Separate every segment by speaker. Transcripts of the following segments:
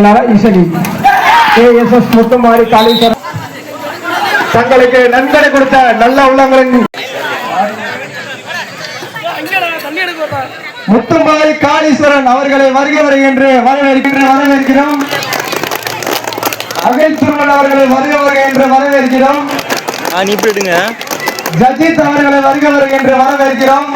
Speaker 1: செயலாளர் ஈசடி ஏஎஸ்எஸ் முத்துமாரி காளீஸ்வரன்.
Speaker 2: தங்களுக்கு நன்கொடை கொடுத்த நல்ல உள்ளங்களின் முத்துமாரி காளீஸ்வரன் அவர்களை வருக வருகின்ற வரவேற்கின்ற வரவேற்கிறோம். அகில் திருமன் அவர்களை வருக வருக என்று வரவேற்கிறோம் ஜஜித் அவர்களை வருக வருக என்று வரவேற்கிறோம்.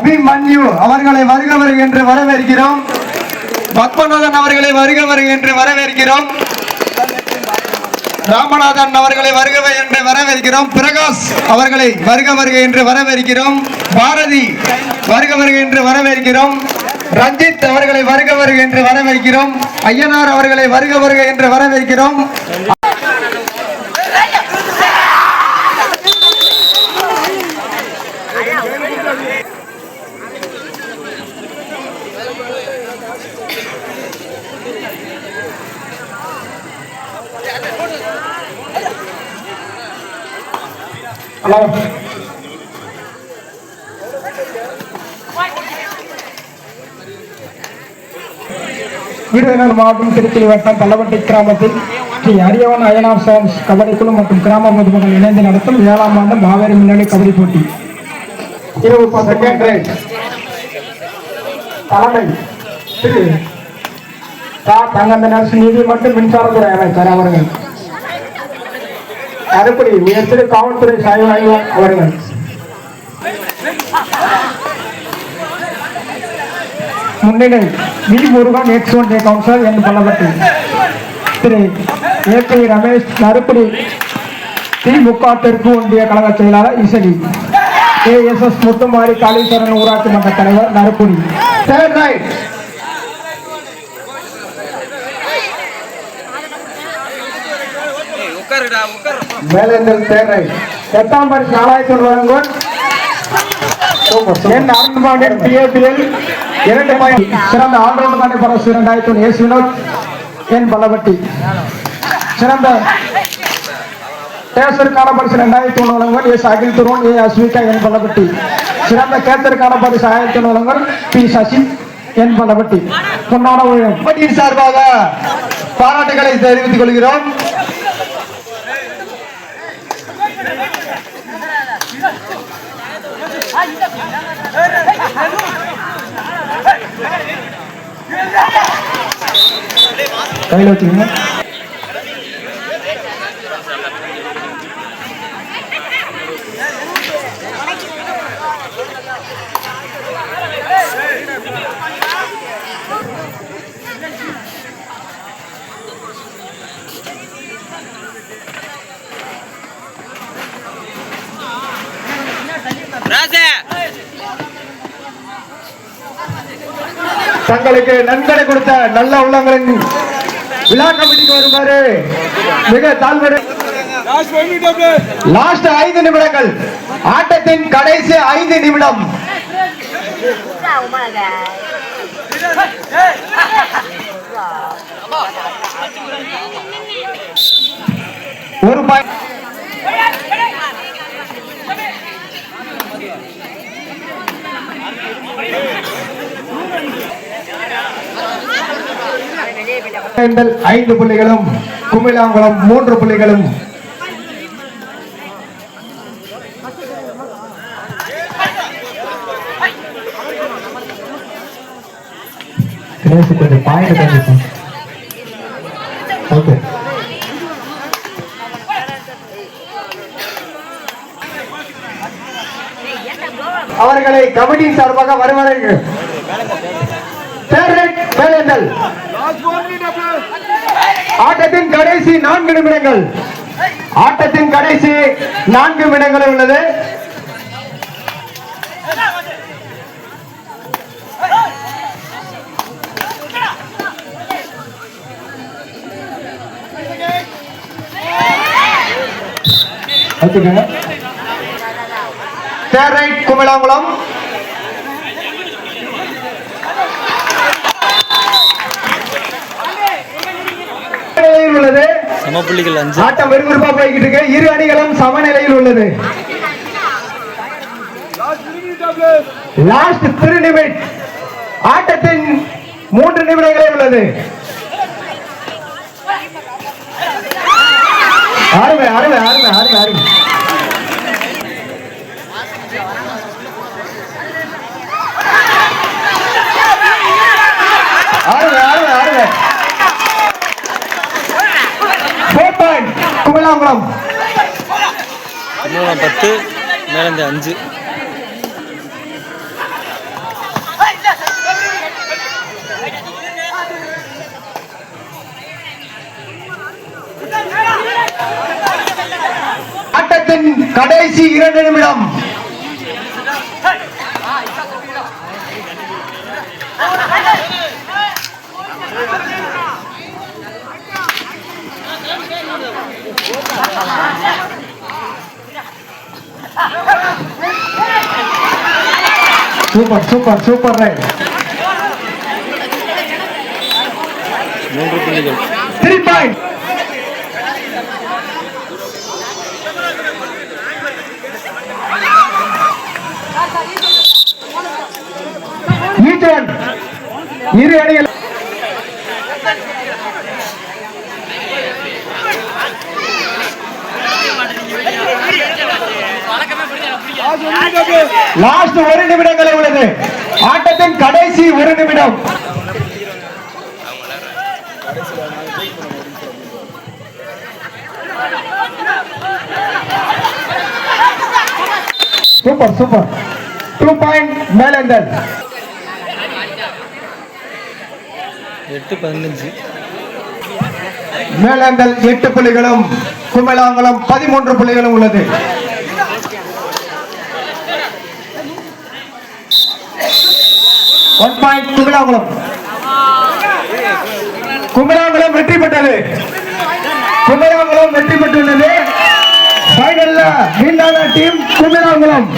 Speaker 2: அபிமன்யு அவர்களை வருக வருக என்று வரவேற்கிறோம். பத்மநாதன் அவர்களை வருக வருக என்று வரவேற்கிறோம். ராமநாதன் அவர்களை வருக என்று வரவேற்கிறோம். பிரகாஷ் அவர்களை வருக வருக என்று வரவேற்கிறோம். பாரதி வருக வருக என்று வரவேற்கிறோம். ரஞ்சித் அவர்களை வருக வருக என்று வரவேற்கிறோம். ஐயனார் அவர்களை வருக வருக என்று வரவேற்கிறோம்.
Speaker 1: ஹலோ. விருதுநகர் மாவட்டம் திருச்சி வட்டம் பல்லவட்டி கிராமத்தில் ஸ்ரீ அரியவன் அயனார் சாம்ஸ் கபடி குழு மற்றும் கிராம பொதுமக்கள் இணைந்து நடத்தும் ஏழாம் ஆண்டு மாவேரி முன்னணி கபடி போட்டி. இருபது செகண்ட் ரைட் தலைமை. திரு. தா தங்கந்த நரசு நீதி மற்றும் மின்சாரத்துறை அமைச்சர் அவர்கள். அதுபடி உயர் காவல்துறை சாய்வு ஆய்வாளர் அவர்கள் முன்னிலை V Murugan ex one councillor என்று பல்லவட்டி திரு ஏ பி ரமேஷ் நறுக்குடி திமுக தெற்கு ஒன்றிய கழக செயலாளர் இசடி. A S S Muthumari Kaliswaran ஊராட்சி மன்ற தலைவர் நறுக்குடி
Speaker 2: மேலேந்தல் தேர்ட்
Speaker 1: எட்டாம் பரிசு நாலாயிரத்தி வழங்கும் என் அருண்பாண்டியன் பிஏபிஎல் இரண்டு சிறந்த ஆல்ரவுண்டர் இரண்டாயிரத்தி ஒன்று. S Vinoth N Pallavatti. சிறந்த கேசருக்கான பரிசு ரெண்டாயிரத்தி ஒன்று வழங்குவர். S Akhil A Ashvika N Pallavatti. சிறந்த கேசருக்கான பரிசு ஆயிரத்தி ஒன்று வழங்குவர். P Sasi N Pallavatti. பொன்னான ஊழியம்
Speaker 2: சார்பாக பாராட்டுகளை தெரிவித்துக் கொள்கிறோம்.
Speaker 1: கையில் வச்சுக்கோங்க.
Speaker 2: தங்களுக்கு நன்கொடை கொடுத்த நல்ல உள்ளங்களின் விழா கமிட்டிக்கு வருமாறு. மிக தாழ்வு லாஸ்ட் ஐந்து நிமிடங்கள். ஆட்டத்தின் கடைசி ஐந்து நிமிடம். ஒரு பாயிண்ட் ஐந்து புள்ளிகளும் குமிழாங்குளம் மூன்று புள்ளிகளும்.
Speaker 1: கொஞ்சம் பாயிண்ட் ஓகே.
Speaker 2: அவர்களை கமிட்டியின் சார்பாக வருவார்கள் ஆட்டத்தின் கடைசி நான்கு நிமிடங்கள். ஆட்டத்தின் கடைசி நான்கு நிமிடங்கள் உள்ளது. தேர் ரைட் குமிழாங்குளம் சமநிலையில் உள்ளது.
Speaker 3: சம புள்ளிகள் அஞ்சு.
Speaker 2: ஆட்டம் விறுவிறுப்பா போய்கிட்டு இருக்கு. இரு அணிகளும் சமநிலையில் உள்ளது. லாஸ்ட் த்ரீ நிமிட் ஆட்டத்தின் மூன்று நிமிடங்களே உள்ளது. அருமை அருமை அருமை அருமை அருமை அருமை அருமை ஃபோர் பாயிண்ட் குமலாங்குளம்
Speaker 3: மூலம் பத்து மேலேந்து அஞ்சு.
Speaker 2: ஆட்டத்தின் கடைசி இரண்டு நிமிடம். சூப்பர் சூப்பர் சூப்பர் ரைட்
Speaker 3: மூன்று புள்ளிகள்.
Speaker 2: த்ரீ பாயிண்ட் இரு அணிகள். லாஸ்ட் ஒரு நிமிடங்களே உள்ளது. ஆட்டத்தின் கடைசி ஒரு நிமிடம். Super super two point Melanthal
Speaker 3: எட்டு பதினஞ்சு.
Speaker 2: மேலந்தல் எட்டு புள்ளிகளும் கும்பலாங்குளம் பதிமூன்று புள்ளிகளும் உள்ளது. One point கும்பலாங்குளம். கும்பலாங்குளம் வெற்றி பெற்றது. கும்பலாங்குளம் வெற்றி பெற்றுள்ளது. ஃபைனல்ல மீண்டான டீம் கும்பலாங்குளம்.